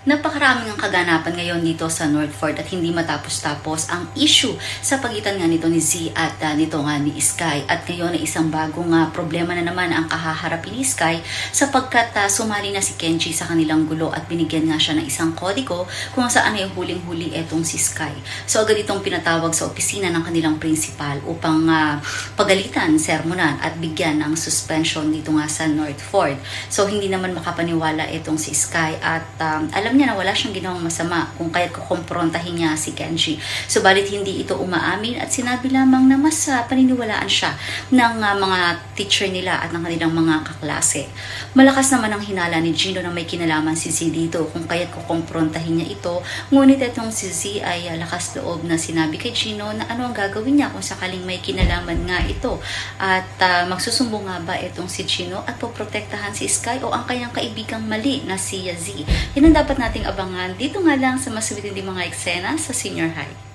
Napakaraming ang kaganapan ngayon dito sa Northford at hindi matapos-tapos ang issue sa pagitan nga nito ni Z at ah, nito nga ni Sky. At ngayon ay isang bagong nga problema na naman ang kahaharapin ni Sky sapagkat ah, sumali na si Kenji sa kanilang gulo at binigyan nga siya ng isang kodigo kung saan ay huling-huli etong si Sky. So agad itong pinatawag sa opisina ng kanilang principal upang ah, pagalitan, sermonan at bigyan ng suspension dito nga sa Northford. So hindi naman makapaniwala itong si Sky at um, alam niya na wala siyang ginawang masama kung kaya't kukomprontahin niya si Kenji. Subalit hindi ito umaamin at sinabi lamang na mas ah, paniniwalaan siya ng ah, mga teacher nila at ng kanilang mga kaklase. Malakas naman ang hinala ni Gino na may kinalaman si Z dito kung kaya't kukomprontahin niya ito. Ngunit itong si Z ay ah, lakas loob na sinabi kay Gino na ano ang gagawin niya kung sakaling may kinalaman nga ito. At ah, magsusumbong nga ba itong si Gino at poprotektahan si Sky o ang kanyang kaibigang mali na si Z. Yan ang dapat nating abangan dito nga lang sa mas matinding mga eksena sa senior high.